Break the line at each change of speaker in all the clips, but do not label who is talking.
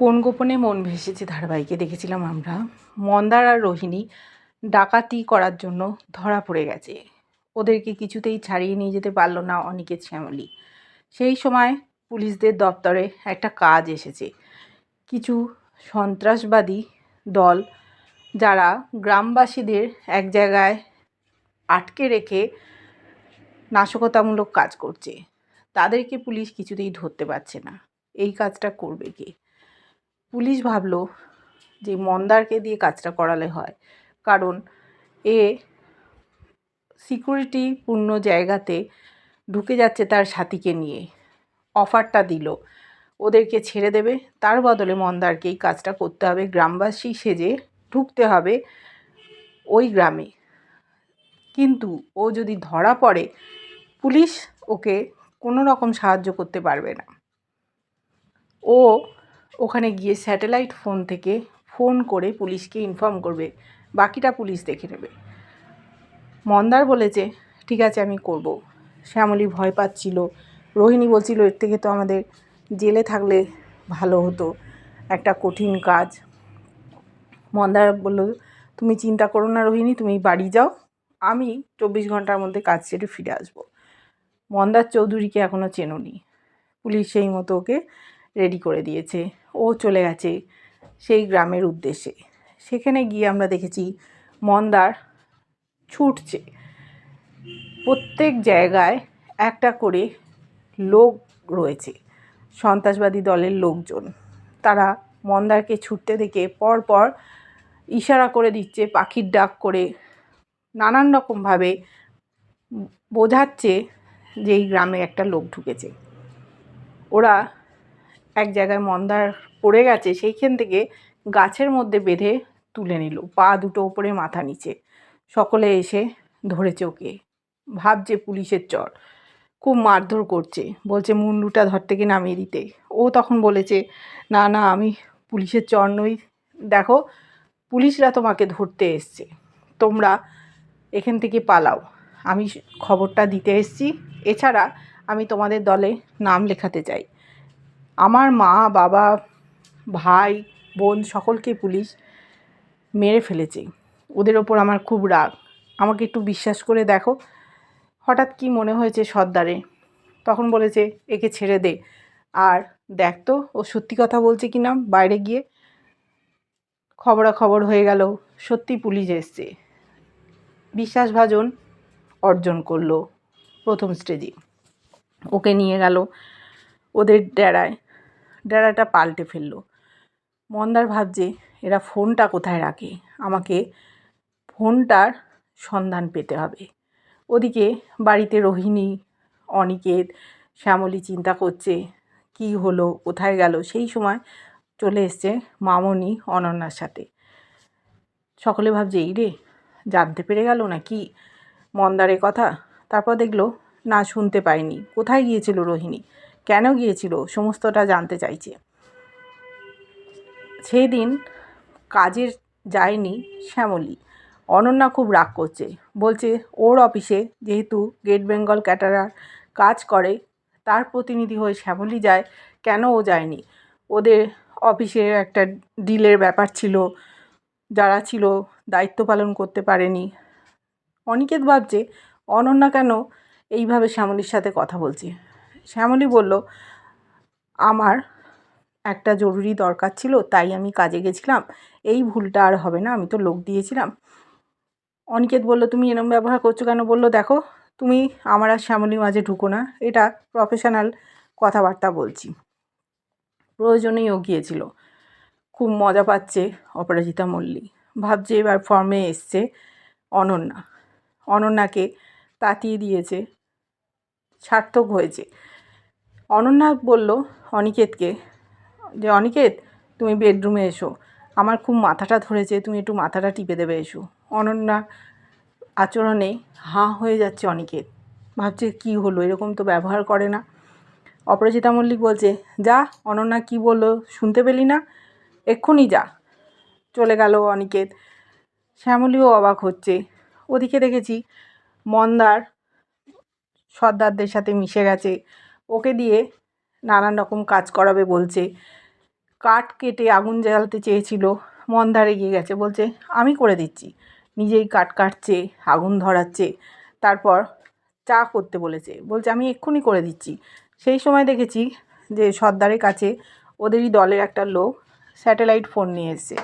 কোন গোপনে মন ভেসেছে ধারাবাহিকে দেখেছিলাম আমরা। মন্দার আর রোহিণী ডাকাতি করার জন্য ধরা পড়ে গেছে। ওদেরকে কিছুতেই ছাড়িয়ে নিয়ে যেতে পারল না অনিকেত শ্যামলী। সেই সময় পুলিশদের দপ্তরে একটা কাজ এসেছে। কিছু সন্ত্রাসবাদী দল যারা গ্রামবাসীদের এক জায়গায় আটকে রেখে নাশকতামূলক কাজ করছে, তাদেরকে পুলিশ কিছুতেই ধরতে পারছে না। এই কাজটা করবে কে? পুলিশ ভাবলো যে মন্দারকে দিয়ে কাজটা করালে হয়। কারণ এ সিকিউরিটিপূর্ণ জায়গাতে ঢুকে যাচ্ছে তার সাথীকে নিয়ে। অফারটা দিল, ওদেরকে ছেড়ে দেবে, তার বদলে মন্দারকেই কাজটা করতে হবে। গ্রামবাসী সেজে ঢুকতে হবে ওই গ্রামে। কিন্তু ও যদি ধরা পড়ে, পুলিশ ওকে কোনো রকম সাহায্য করতে পারবে না। ও ওখানে গিয়ে স্যাটেলাইট ফোন থেকে ফোন করে পুলিশকে ইনফর্ম করবে। বাকিটা পুলিশ দেখে নেবে। মন্দার বলেছে, ঠিক আছে, আমি করব। শ্যামলী ভয় পাচ্ছিল। রোহিণী বলছিল, এর থেকে তো আমাদের জেলে থাকলে ভালো হতো। একটা কঠিন কাজ। মন্দার বলল, তুমি চিন্তা করো না রোহিণী, তুমি বাড়ি যাও। আমি চব্বিশ ঘণ্টার মধ্যে কাজ সেরে ফিরে আসব। মন্দার চৌধুরীকে এখনও চেনোনি। পুলিশ সেই মতো ওকে রেডি করে দিয়েছে। ও চলে গেছে সেই গ্রামের উদ্দেশ্যে। সেখানে গিয়ে আমরা দেখেছি মন্দার ছুটছে। প্রত্যেক জায়গায় একটা করে লোক রয়েছে, সন্ত্রাসবাদী দলের লোকজন। তারা মন্দারকে ছুটতে দেখে পরপর ইশারা করে দিচ্ছে, পাখির ডাক করে নানান রকমভাবে বোঝাচ্ছে যে এই গ্রামে একটা লোক ঢুকেছে। ওরা এক জায়গায় মন্দার পড়ে গেছে, সেইখান থেকে গাছের মধ্যে বেঁধে তুলে নিল, পা দুটো ওপরে, মাথা নিচে। সকলে এসে ধরেছে ওকে। ভাবছে পুলিশের চর। খুব মারধর করছে। বলছে, মুন্ডুটা ধর থেকে নামিয়ে দিতে। ও তখন বলেছে, না না, আমি পুলিশের চর নই। দেখো, পুলিশরা তোমাকে ধরতে এসছে। তোমরা এখান থেকে পালাও। আমি খবরটা দিতে এসছি। এছাড়া আমি তোমাদের দলে নাম লেখাতে চাই। আমার মা, বাবা, ভাই, বোন সকলকে পুলিশ মেরে ফেলেছে। ওদের ওপর আমার খুব রাগ। আমাকে একটু বিশ্বাস করে দেখো। হঠাৎ কি মনে হয়েছে সর্দারে? তখন বলেছে, একে ছেড়ে দে। আর দেখ তো, ও সত্যি কথা বলছে কি না? বাইরে গিয়ে খবরাখবর হয়ে গেল। সত্যি পুলিশ এসছে। বিশ্বাসভাজন অর্জন করল প্রথম স্টেজে ওকে নিয়ে গেল ওদের ডেরায়। ডেরাটা পাল্টে ফেলল। মন্দার ভাবছে, এরা ফোনটা কোথায় রাখে? আমাকে ফোনটার সন্ধান পেতে হবে। ওদিকে বাড়িতে রোহিণী, অনিকেত, শ্যামলী চিন্তা করছে, কি হলো? কোথায় গেল? সেই সময় চলে এসছে মামনি, অনন্যার সাথে। সকলে ভাবছে, এই রে, জানতে পেরে গেল না কি মন্দারের কথা। তারপর দেখল, না, শুনতে পায়নি কোথায় গিয়েছিল রোহিণী? কেন গিয়েছিল সমস্তটা জানতে চাইছে। সেই দিন কাজের যায়নি শ্যামলী। অনন্যা খুব রাগ করছে। বলছে, ওর অফিসে যেহেতু গেট বেঙ্গল ক্যাটারার কাজ করে, তার প্রতিনিধি হয়ে শ্যামলী যায়, কেন ও যায়নি? ওদের অফিসে একটা ডিলের ব্যাপার ছিল। যারা ছিল দায়িত্ব পালন করতে পারেনি। অনিকেত ভাবছে, অনন্যা কেন এইভাবে শ্যামলীর সাথে কথা বলছে? শ্যামলী বলল, আমার একটা জরুরি দরকার ছিল, তাই আমি কাজে গেছিলাম। এই ভুলটা আর হবে না, আমি তো লোক দিয়েছিলাম। অনিকেত বলল, তুমি এরম ব্যবহার করছ কেন? বলল, দেখো, তুমি আমার আর শ্যামলীর মাঝে ঢুকো না, এটা প্রফেশনাল কথাবার্তা বলছি। প্রয়োজনেই ও গিয়েছিল। খুব মজা পাচ্ছে অপরাজিতা মল্লিক। ভাবছে এবার ফর্মে এসছে অনন্যা। অনন্যাকে তাতিয়ে দিয়েছে, সার্থক হয়েছে। অনন্যা বলল, অনিকেতকে। যে, অনিকেত, তুমি বেডরুমে এসো। আমার খুব মাথাটা ধরেছে, তুমি একটু মাথাটা টিপে দেবে, এসো। অনন্যা আচরণে হাঁ হয়ে যাচ্ছে অনিকেত। ভাবছে, কি হলো? এরকম তো ব্যবহার করে না। অপরাজিতা মল্লিক বলছে, যা, অনন্যা কি বলল শুনতে পেলি না? এক্ষুনি যা। চলে গেল অনিকেত। শ্যামলীও অবাক হচ্ছে। ওদিকে দেখেছি মন্দার সর্দারদের সাথে মিশে গেছে। ওকে দিয়ে নানান রকম কাজ করাবে বলছে। কাঠ কেটে আগুন জ্বালাতে চেয়েছিল, মন্দার এগিয়ে গেছে, বলছে, আমি করে দিচ্ছি। নিজেই কাঠ কাটছে, আগুন ধরাচ্ছে, তারপর চা করতে বলেছে। বলছে, আমি এক্ষুনি করে দিচ্ছি। সেই সময় দেখেছি যে সর্দারের কাছে ওদেরই দলের একটা লোক স্যাটেলাইট ফোন নিয়ে এসছে।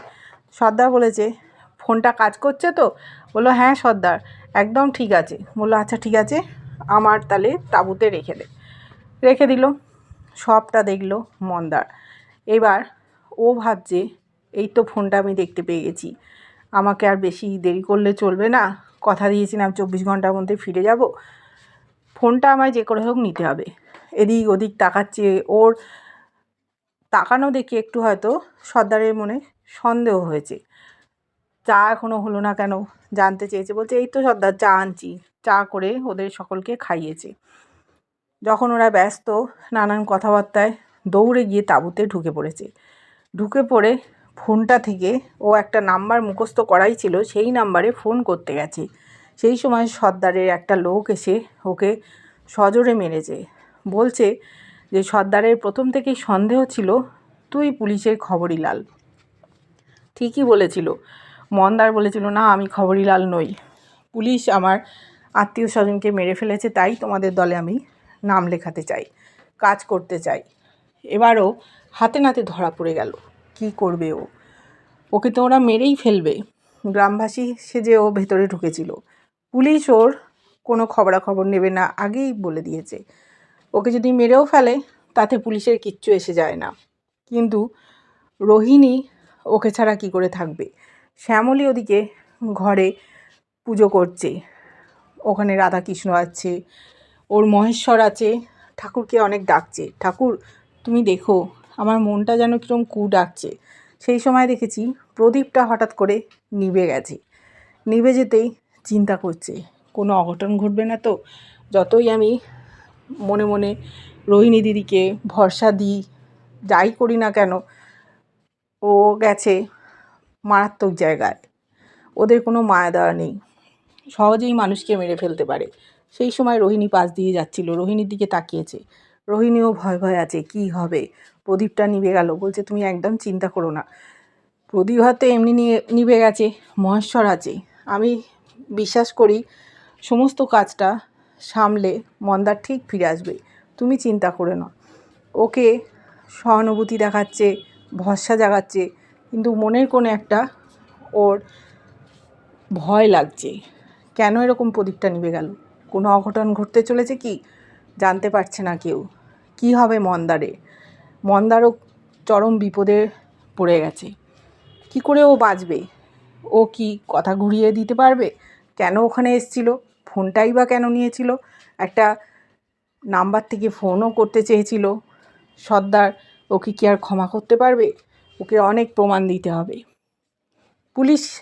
সর্দার বলেছে, ফোনটা কাজ করছে তো? বলল হ্যাঁ সর্দার, একদম ঠিক আছে। বলল আচ্ছা ঠিক আছে, আমার তাহলে তাঁবুতে রেখে দে। রেখে দিল। সবটা দেখল মন্দার। এবার ও ভাবছে, এই তো ফোনটা আমি দেখতে পেয়ে গেছি। আমাকে আর বেশি দেরি করলে চলবে না? কথা দিয়েছিলাম চব্বিশ ঘণ্টার মধ্যে ফিরে যাব। ফোনটা আমায় যে করে হোক নিতে হবে। এদিক ওদিক তাকাচ্ছে ওর। তাকানো দেখে একটু হয়তো সর্দারের মনে সন্দেহ হয়েছে। চা এখনও হলো না কেন? জানতে চেয়েছে। বলছে, এই তো সর্দার, চা আনছি। চা করে ওদের সকলকে খাইয়েছে। যখন ওরা ব্যস্ত নানান কথাবার্তায়, দৌড়ে গিয়ে তাঁবুতে ঢুকে পড়েছে। ঢুকে পড়ে ফোনটা থেকে ও একটা নাম্বার মুখস্থ করাই ছিল, সেই নাম্বারে ফোন করতে গেছে। সেই সময় সর্দারের একটা লোক এসে ওকে সজোরে মেরেছে। বলছে যে, সর্দারের প্রথম থেকেই সন্দেহ ছিল, তুই পুলিশের খবরই লাল। ঠিকই বলেছিল। মন্দার বলেছিল, না, আমি খবরই লাল নই। পুলিশ আমার আত্মীয় স্বজনকে মেরে ফেলেছে, তাই তোমাদের দলে আমি নাম লেখাতে চাই, কাজ করতে চাই। এবারও হাতে নাতে ধরা পড়ে গেল, কি করবে ও? ওকে তো ওরা মেরেই ফেলবে। গ্রামবাসী সেজে ও ভেতরে ঢুকেছিল। পুলিশ ওর কোনো খবরাখবর নেবে না, আগেই বলে দিয়েছে। ওকে যদি মেরেও ফেলে, তাতে পুলিশের কিচ্ছু এসে যায় না। কিন্তু রোহিণী ওকে ছাড়া কি করে থাকবে? শ্যামলী ওদিকে ঘরে পুজো করছে। ওখানে রাধাকৃষ্ণ আছে ওর মহেশ্বর আছে, ঠাকুরকে অনেক ডাকছে। ঠাকুর, তুমি দেখো, আমার মনটা যেন কীরকম কু ডাকছে সেই সময় দেখেছি প্রদীপটা হঠাৎ করে নিভে গেছে। নিভে যেতেই চিন্তা করছে, কোনো অঘটন ঘটবে না তো? যতই আমি মনে মনে রোহিণী দিদিকে ভরসা দিই, যাই করি না কেন, ও গেছে মারাত্মক জায়গায়। ওদের কোনো মায়া দেওয়া নেই। সহজেই মানুষকে মেরে ফেলতে পারে। সেই সময় রোহিণী পাশ দিয়ে যাচ্ছিল, রোহিণীর দিকে তাকিয়েছে। রোহিণীও ভয় ভয় আছে, কি হবে? প্রদীপটা নিভে গেল, বলছে, তুমি একদম চিন্তা করো না। প্রদীপ হয়তো এমনি নিয়ে, নিভে গেছে, মহেশ্বর আছে। আমি বিশ্বাস করি সমস্ত কাজটা সামলে মন্দার ঠিক ফিরে আসবে। তুমি চিন্তা করে না ওকে সহানুভূতি দেখাচ্ছে, ভরসা জাগাচ্ছে, কিন্তু মনের কোনো একটা ওর ভয় লাগছে। কেন এরকম প্রদীপটা নিভে গেল? কোনো অঘটন ঘটতে চলেছে কি? জানতে পারছে না কেউ। কি হবে মন্দারে? মন্দারও চরম বিপদে পড়ে গেছে। কি করে ও বাঁচবে? ও কি কথা ঘুরিয়ে দিতে পারবে? কেন ওখানে এসছিল? ফোনটাই বা কেন নিয়েছিল? একটা নাম্বার থেকে ফোনও করতে চেয়েছিল। সর্দার, ওকে কি আর ক্ষমা করতে পারবে? ওকে অনেক প্রমাণ দিতে হবে। পুলিশ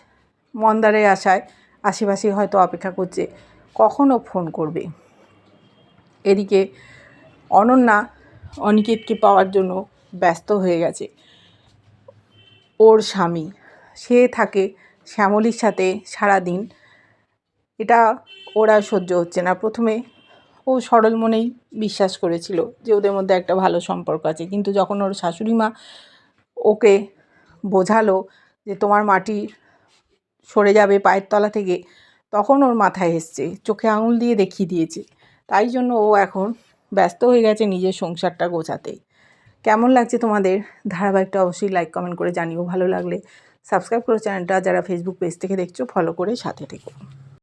মন্দারে আসায় আশেপাশে হয়তো অপেক্ষা করছে। কখনও ফোন করবে। এদিকে অনন্যা অনিকেতকে পাওয়ার জন্য ব্যস্ত হয়ে গেছে। ওর স্বামী, সে থাকে শ্যামলীর সাথে সারাদিন। এটা ওরা সহ্য হচ্ছে না। প্রথমে ও সরল মনেই বিশ্বাস করেছিল যে ওদের মধ্যে একটা ভালো সম্পর্ক আছে। কিন্তু যখন ওর শাশুড়ি মা ওকে বোঝালো যে তোমার মাটি সরে যাবে পায়ের তলা থেকে তখন ওর মাথায় এসছে, চোখে আঙুল দিয়ে দেখিয়ে দিয়েছে। তাই জন্য ও এখন ব্যস্ত হয়ে গেছে নিজের সংসারটা গোছাতে। কেমন লাগছে তোমাদের? ধারাবাহিকটা অবশ্যই লাইক কমেন্ট করে জানিও। ভালো লাগলে সাবস্ক্রাইব করো চ্যানেলটা যারা ফেসবুক পেজ থেকে দেখছ ফলো করে সাথে থেকো।